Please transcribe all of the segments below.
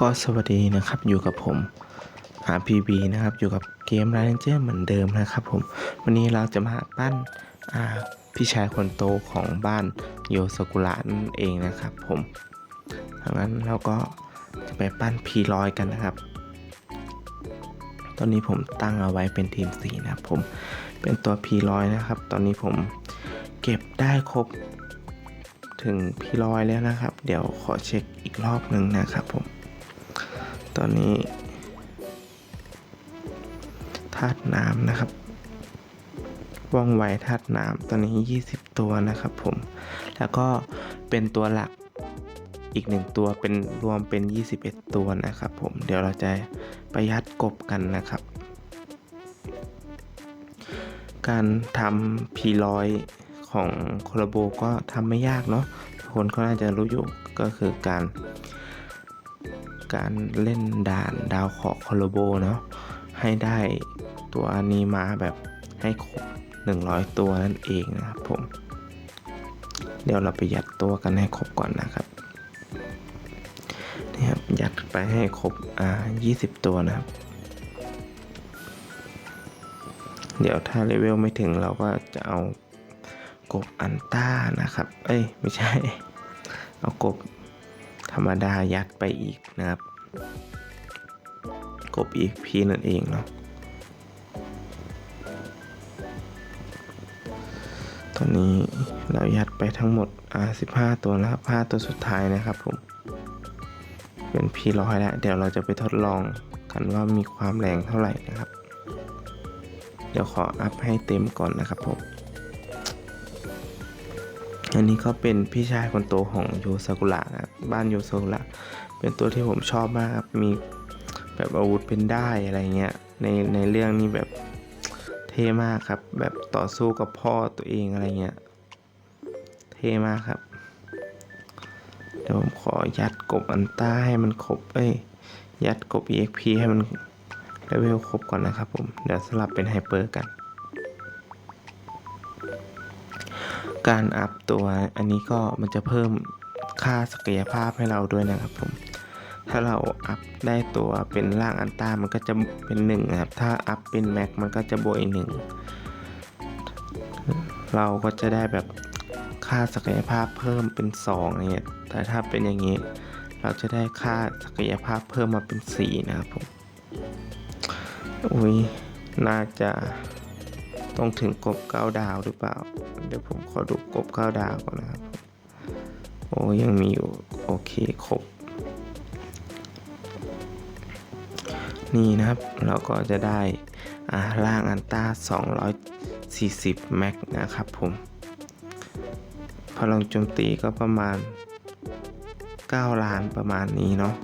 ก็สวัสดีนะครับอยู่กับผม RPB นะครับอยู่กับเกม r a n g e r เหมือนเดิมนะครับผม วันนี้เราจะมาปั้นพี่ชายคนโตของบ้านโยสกุระนั่นเองนะครับผมดังนั้นเราก็จะไปปั้นพีร้อยกันนะครับ ตอนนี้ผมตั้งเอาไว้เป็นทีมสีนะครับผมเป็นตัวพีร้อยนะครับ ตอนนี้ผมเก็บได้ครบถึงพีร้อยแล้วนะครับ เดี๋ยวขอเช็คอีกรอบหนึ่งนะครับผม ตอนนี้ธาตุน้ำนะครับว่องไวธาตุน้ำตอนนี้ 20 ตัวนะครับผม แล้วก็เป็นตัวหลักอีกหนึ่งตัวเป็นรวมเป็น 21 ตัวนะครับผม เดี๋ยวเราจะประยัดกบกันนะครับ การทำพีร้อยของโคลโบก็ทำไม่ยากเนาะทุกคนก็น่าจะรู้อยู่ก็คือการ การเล่นด่านดาวเคราะห์คโลโบเนาะให้ได้ตัวนี้มาแบบให้ครบ 100 ตัวนั่นเองนะครับผม เดี๋ยวเราไปยัดตัวกันให้ครบก่อนนะครับนี่ครับยัดไปให้ครบอ่า20 ตัวนะครับ เดี๋ยวถ้าเลเวลไม่ถึงเราก็จะเอากบอันต้านะครับ เอ้ย ไม่ใช่ เอากบ รรมดายัดไปอีกนะครับ กบอีกพีนั่นเองเนาะตอนนี้เรายัดไปทั้งหมดอ่า15ตัวนะครับ5ตัวสุดท้ายนะครับผม เป็นพีร้อยแล้ว เดี๋ยวเราจะไปทดลองกันว่ามีความแรงเท่าไหร่นะครับ เดี๋ยวขออัพให้เต็มก่อนนะครับผม อันนี้ก็เป็นพี่ชายคนโตของโยซากุระครับบ้านโยซากุระเป็นตัวที่ผมชอบมากครับมีแบบอาวุธเป็นได้อะไรเงี้ยในในเรื่องนี้แบบเท่มากครับ แบบต่อสู้กับพ่อตัวเองอะไรเงี้ยเท่มากครับ เดี๋ยวผมขอยัดกบอันต้าให้มันครบเอ้ยยัดกบ EXP ให้มันเลเวลครบก่อนนะครับผม เดี๋ยวสลับเป็นไฮเปอร์กัน การอัพตัวอันนี้ก็มันจะเพิ่มค่าศักยภาพให้เราด้วยนะครับผม ถ้าเราอัพได้ตัวเป็นร่างอันต้ามันก็จะเป็นหนึ่งนะครับ ถ้าอัพเป็นแม็กมันก็จะบวกอีกหนึ่งเราก็จะได้แบบค่าศักยภาพเพิ่มเป็น2อะไรเงี้ยแต่ถ้าเป็นอย่างนี้ เราจะได้ค่าศักยภาพเพิ่มมาเป็น 4 นะครับผม อุ้ยน่าจะ ต้องถึงกบเก้าดาวหรือเปล่า เดี๋ยวผมขอดูกบเก้าดาวก่อนนะครับ โอ้ยังมีอยู่ โอเคครบ นี่นะครับ เราก็จะได้อ่าล่างอันต้า240 แม็กนะครับผม พลังโจมตีก็ประมาณ 9 ล้านประมาณนี้เนาะ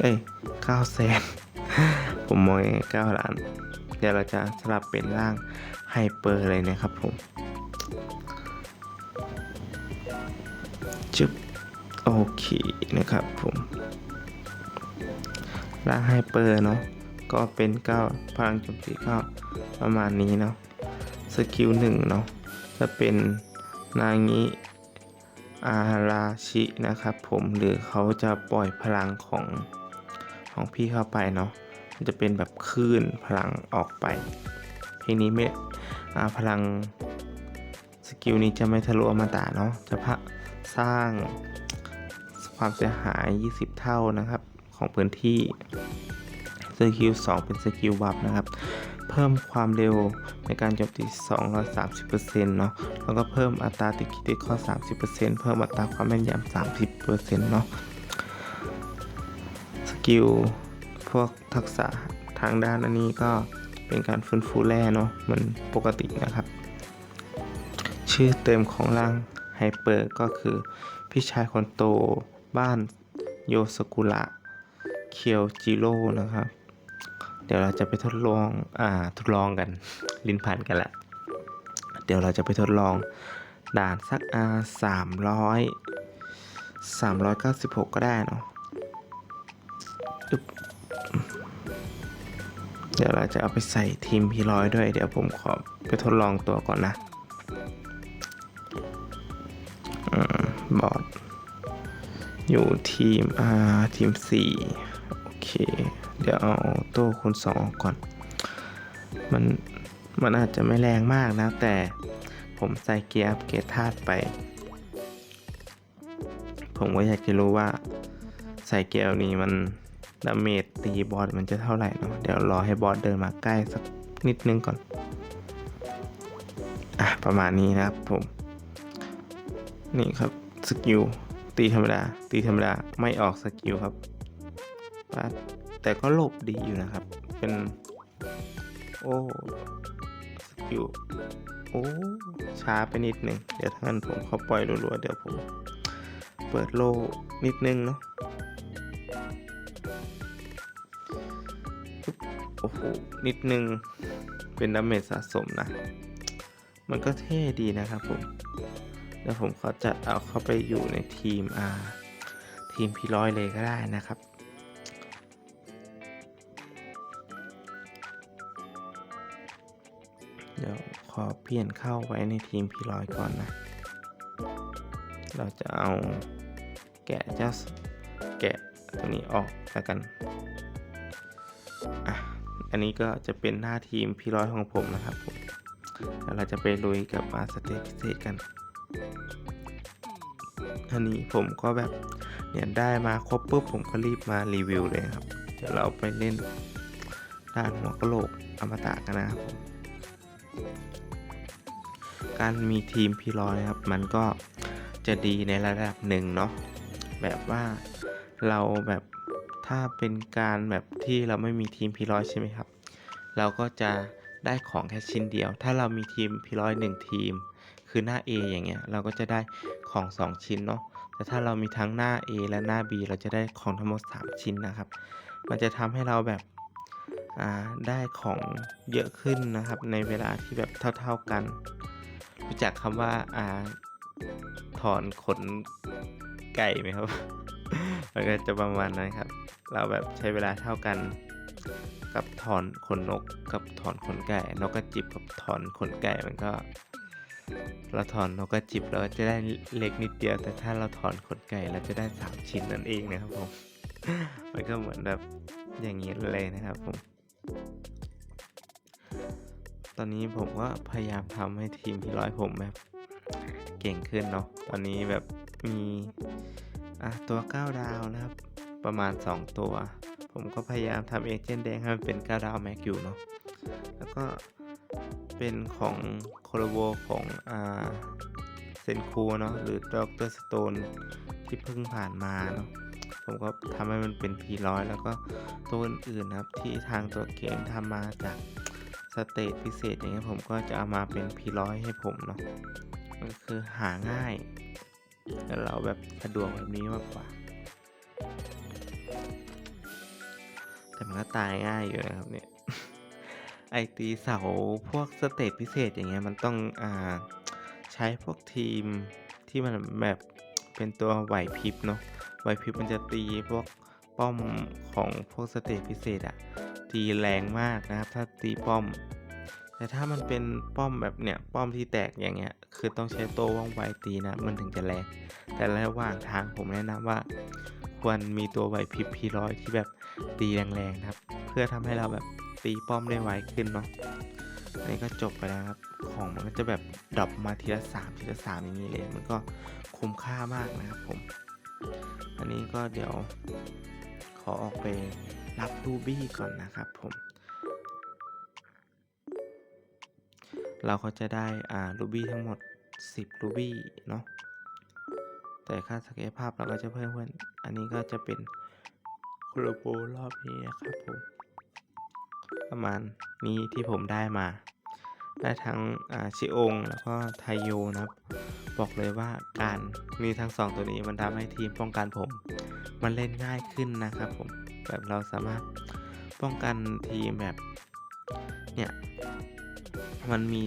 เอ้ย9แสน ผมมองยังไง9ล้าน เดี๋ยวเราจะสลับเป็นร่างไฮเปอร์เลยนะครับผมจึบโอเคนะครับผมร่างไฮเปอร์เนาะก็เป็น9พลังโจมตีก็ประมาณนี้เนาะสกิลหนึ่งเนาะจะเป็นนางิอาราชินะครับผมหรือเขาจะปล่อยพลังของของพี่เข้าไปเนาะ มันจะเป็นแบบคลื่นพลังออกไป เพลงนี้ไม่พลังสกิลนี้จะไม่ทะลุอมตะเนาะจะพะสร้างความเสียหาย 20 เท่านะครับ ของพื้นที่สกิล2เป็นสกิลวับนะครับ เพิ่มความเร็วในการโจมตี 230%เนาะแล้วก็เพิ่มอัตราติดคิดข้อ 30%เพิ่มอัตราความแม่นยำ30%เนาะสกิล พวกทักษะทางด้านอันนี้ก็เป็นการฟื้นฟูแร่เนาะมือนปกตินะครับ ชื่อเต็มของร่างไฮเปอร์ก็คือ พี่ชายคนโตบ้านโยสกุระเคียวจิโร่นะครับ เดี๋ยวเราจะไปทดลอง อ่า ทดลองกัน ลิ้นพันกันละ เดี๋ยวเราจะไปทดลอง ด่านสักอาสามร้อยสามร้อยเก้าสิบหกก็ได้เนาะ เดี๋ยวเราจะเอาไปใส่ทีมพีร้อยด้วย เดี๋ยวผมขอไปทดลองตัวก่อนนะอบอร์ดอยู่ทีมอ่าทีมสี่โอเค เดี๋ยวเอาโต้คูณสองออกก่อน มันมันอาจจะไม่แรงมากนะ แต่ผมใส่เกียร์อัปเกรดธาตุไป ผมก็อยากจะรู้ว่าใส่เกียร์นี้มัน ดาเมจตีบอสมันจะเท่าไหร่เนาะเดี๋ยวรอให้บอสเดินมาใกล้สักนิดนึงก่อน อะ ประมาณนี้นะครับผม นี่ครับ สกิล ตีธรรมดา ตีธรรมดา ไม่ออกสกิลครับ แต่ก็หลบดีอยู่นะครับ เป็น โอ้ สกิล โอ้ ช้าไปนิดนึงเดี๋ยวถ้างั้นผมเขาปล่อยรัวๆ เดี๋ยวผม เปิดโลนิดนึงเนาะ ปึ๊บโอ้โห นิดนึง เป็นดาเมจสะสมนะ มันก็เท่ดีนะครับผมแล้วผมเขาจะเอาเข้าไปอยู่ในทีมอาทีมพี่ร้อยเลยก็ได้นะครับเดี๋ยวขอเปลี่ยนเข้าไว้ในทีมพี่ร้อยก่อนนะ เราจะเอาแกะเจ้าแกะตัวนี้ออกแล้วกัน อะอันนี้ก็จะเป็นหน้าทีมพี่ร้อยของผมนะครับผมแล้วเราจะไปลุยกับมาสเตจพิเศษกัน อันนี้ผมก็แบบเนี่ยได้มาครบปุ๊บผมก็รีบมารีวิวเลยครับ เดี๋ยวเราไปเล่นด้านหัวกะโหลกอมตะกันนะครับผมการมีทีมพีร้อยครับ มันก็จะดีในระดับหนึ่งเนาะแบบว่าเราแบบ ถ้าเป็นการแบบที่เราไม่มีทีมพีร้อยใช่ไหมครับ เราก็จะได้ของแค่ชิ้นเดียว ถ้าเรามีทีมพีร้อยหนึ่งทีม คือหน้า A อย่างเงี้ย เราก็จะได้ของ 2 ชิ้นเนาะ แต่ถ้าเรามีทั้งหน้า A และหน้า B เราจะได้ของทั้งหมด 3 ชิ้นนะครับ มันจะทำให้เราแบบอ่าได้ของเยอะขึ้นนะครับ ในเวลาที่แบบเท่า ๆกัน รู้จักคำว่าอ่าถอนขนไก่ไหมครับ มันก็จะประมาณนั้นครับ เราแบบใช้เวลาเท่ากันกับถอนขนนกกับถอนขนไก่ นกกระจิบกับถอนขนไก่มันก็ เราถอนนกกระจิบเราจะได้เล็กนิดเดียว แต่ถ้าเราถอนขนไก่เราจะได้สามชิ้นนั่นเองนะครับผม มันก็เหมือนแบบอย่างนี้เลยนะครับผม ตอนนี้ผมก็พยายามทำให้ทีมพี่ร้อยผมแบบเก่งขึ้นเนาะ ตอนนี้แบบมี อะตัว 9 ดาวนะครับ ประมาณ 2 ตัว ผมก็พยายามทำเอเจนต์แดงให้มันเป็น 9 ดาวแม็กอยู่เนาะแล้วก็เป็นของโคโลโวของอ่าเซนคูเนาะหรือดรสโตนที่เพิ่งผ่านมาเนาะผมก็ทำให้มันเป็น P100 แล้วก็ตัวอื่นๆนะครับที่ทางตัวเกมทำมาจากสเตจพิเศษอย่างเงี้ยผมก็จะเอามาเป็น P100 ให้ผมเนาะก็คือหาง่าย แต่เราแบบสะดวกแบบนี้มากกว่า แต่มันก็ตายง่ายอยู่นะครับเนี่ย ไอตีเสาพวกสเตจพิเศษอย่างเงี้ยมันต้องอ่าใช้พวกทีมที่มันแบบเป็นตัวไหวพริบเนาะไหวพริบมันจะตีพวกป้อมของพวกสเตจพิเศษอะตีแรงมากนะครับ ถ้าตีป้อม แต่ถ้ามันเป็นป้อมแบบเนี้ยป้อมที่แตกอย่างเงี้ย คือต้องใช้โต้ว่องไวตีนะมันถึงจะแรงแต่ระหว่างทางผมแนะนำว่า ควรมีตัวไหวพริบพีร้อยที่แบบตีแรงๆนะครับเพื่อทำให้เราแบบตีป้อมได้ไวขึ้นเนาะอันนี้ก็จบไปแล้วครับของมันก็จะแบบดรอปมาทีละสามทีละสามอย่างนี้เลย มันก็คุ้มค่ามากนะครับผม อันนี้ก็เดี๋ยวขอออกไปรับรูบี้ก่อนนะครับผม เราก็จะได้อ่ารูบี้ทั้งหมด 10รูบี้เนาะแต่ค่าศักยภาพเราก็จะเพิ่มขึ้นอันนี้ก็จะเป็นโคโลโบรอบนี้นะครับผมประมาณนี้ที่ผมได้มา ได้ทั้งอ่าชิองแล้วก็ไทโยนะครับ บอกเลยว่าการมีทั้งสองตัวนี้มันทำให้ทีมป้องกันผม มันเล่นง่ายขึ้นนะครับผมแบบเราสามารถป้องกันทีมแบบเนี่ย มันมี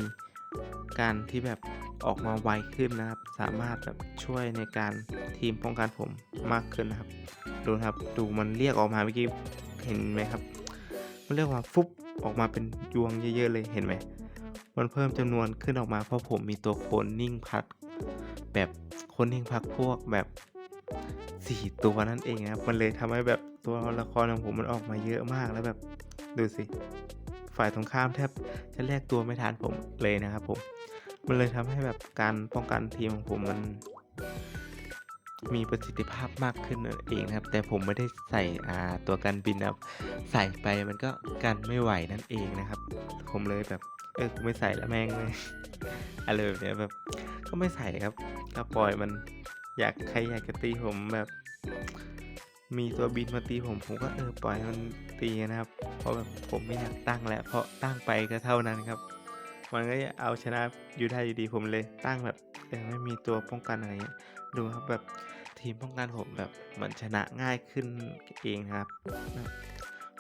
การที่แบบออกมาไวขึ้นนะครับ สามารถแบบช่วยในการทีมป้องกันผมมากขึ้นนะครับ ดูครับดูมันเรียกออกมาเมื่อกี้เห็นไหมครับ มันเรียกว่าฟุบออกมาเป็นยวงเยอะๆเลยเห็นไหมมันเพิ่มจำนวนขึ้นออกมาเพราะผมมีตัวโคนนิ่งพัก แบบโคนนิ่งพักพวกแบบสี่ตัวนั่นเองนะครับ มันเลยทำให้แบบตัวละครของผมมันออกมาเยอะมากแล้วแบบดูสิ ฝ่ายตรงข้ามแทบจะแลกตัวไม่ทันผมเลยนะครับผม มันเลยทำให้แบบการป้องกันทีมของผมมัน มีประสิทธิภาพมากขึ้นนั่นเองนะครับ แต่ผมไม่ได้ใส่อ่าตัวกันบินนะครับใส่ไปมันก็กันไม่ไหวนั่นเองนะครับ ผมเลยแบบเออกูไม่ใส่แล้วแม่งเลยอะไรแบบนี้แบบ ก็ไม่ใส่ครับก็ปล่อยมันอยากใครอยากจะตีผมแบบ มีตัวบินมาตีผมผมก็เออปล่อยมันตีนะครับ เพราะแบบผมไม่อยากตั้งแหล้วเพราะตั้งไปก็เท่านั้นครับ มันก็จะเอาชนะอยู่ได้อยู่ดีผมเลยตั้งแบบเออไม่มีตัวป้องกันอะไรเงี้ยดูครับแบบทีมป้องกันผมแบบเหมือนชนะง่ายขึ้นเองครับ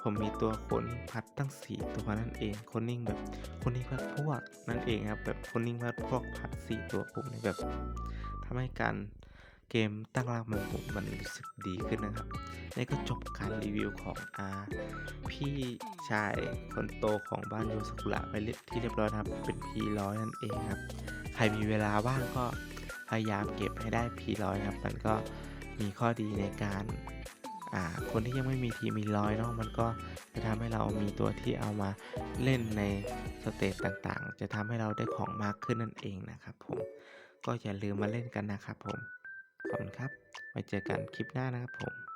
ผมมีตัวคนนิ่งพัดตั้งสี่ตัวนั่นเองคนนิ่งแบบคนนิ่งพัดพวกนั่นเองครับแบบคนนิ่งพัดพวกพัดสี่ตัวผมเนี่ยแบบทำให้การ เกมตั้งรับของผมมันรู้สึกดีขึ้นนะครับนี่ก็จบการรีวิวของอาพี่ชายคนโตของบ้านโยสกุระไปเรียบที่เรียบร้อยครับ เป็นพีร้อยนั่นเองครับ ใครมีเวลาว่างก็พยายามเก็บให้ได้พีร้อยครับ มันก็มีข้อดีในการอ่าคนที่ยังไม่มีทีมีร้อยเนาะมันก็จะทำให้เรามีตัวที่เอามาเล่นในสเตจต่างๆ จะทำให้เราได้ของมากขึ้นนั่นเองนะครับผมก็อย่าลืมมาเล่นกันนะครับผม ขอบคุณครับ ไว้เจอกันคลิปหน้านะครับผม